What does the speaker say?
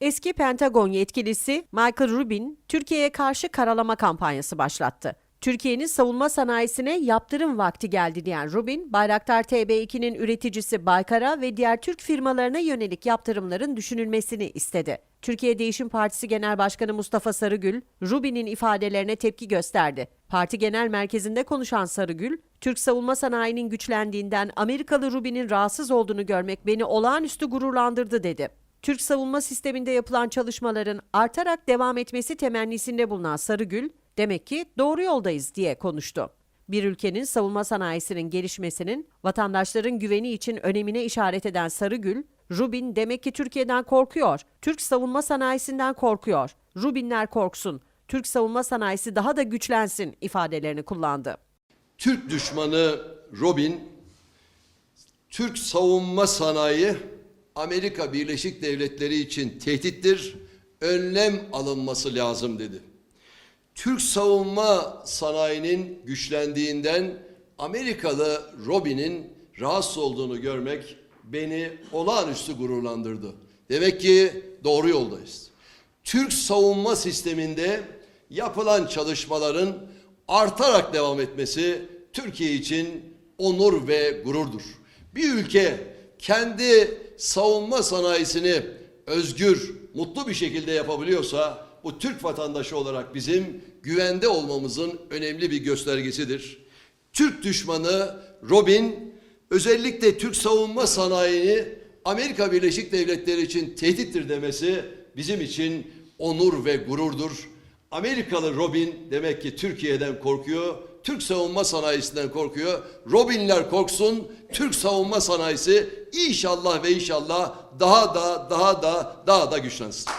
Eski Pentagon yetkilisi Michael Rubin, Türkiye'ye karşı karalama kampanyası başlattı. Türkiye'nin savunma sanayisine yaptırım vakti geldi diyen Rubin, Bayraktar TB2'nin üreticisi Baykar'a ve diğer Türk firmalarına yönelik yaptırımların düşünülmesini istedi. Türkiye Değişim Partisi Genel Başkanı Mustafa Sarıgül, Rubin'in ifadelerine tepki gösterdi. Parti Genel Merkezi'nde konuşan Sarıgül, Türk savunma sanayinin güçlendiğinden Amerikalı Rubin'in rahatsız olduğunu görmek beni olağanüstü gururlandırdı dedi. Türk savunma sisteminde yapılan çalışmaların artarak devam etmesi temennisinde bulunan Sarıgül, demek ki doğru yoldayız diye konuştu. Bir ülkenin savunma sanayisinin gelişmesinin vatandaşların güveni için önemine işaret eden Sarıgül, Rubin demek ki Türkiye'den korkuyor, Türk savunma sanayisinden korkuyor. Rubinler korksun, Türk savunma sanayisi daha da güçlensin ifadelerini kullandı. Türk düşmanı Robin, Türk savunma sanayi Amerika Birleşik Devletleri için tehdittir, önlem alınması lazım dedi. Türk savunma sanayinin güçlendiğinden Amerikalı Robin'in rahatsız olduğunu görmek beni olağanüstü gururlandırdı. Demek ki doğru yoldayız. Türk savunma sisteminde yapılan çalışmaların artarak devam etmesi Türkiye için onur ve gururdur. Bir ülke kendi savunma sanayisini özgür, mutlu bir şekilde yapabiliyorsa bu Türk vatandaşı olarak bizim güvende olmamızın önemli bir göstergesidir. Türk düşmanı Robin özellikle Türk savunma sanayini Amerika Birleşik Devletleri için tehdittir demesi bizim için onur ve gururdur. Amerikalı Robin demek ki Türkiye'den korkuyor. Türk savunma sanayisinden korkuyor. Robinler korksun. Türk savunma sanayisi inşallah ve inşallah daha da daha da daha da güçlensin.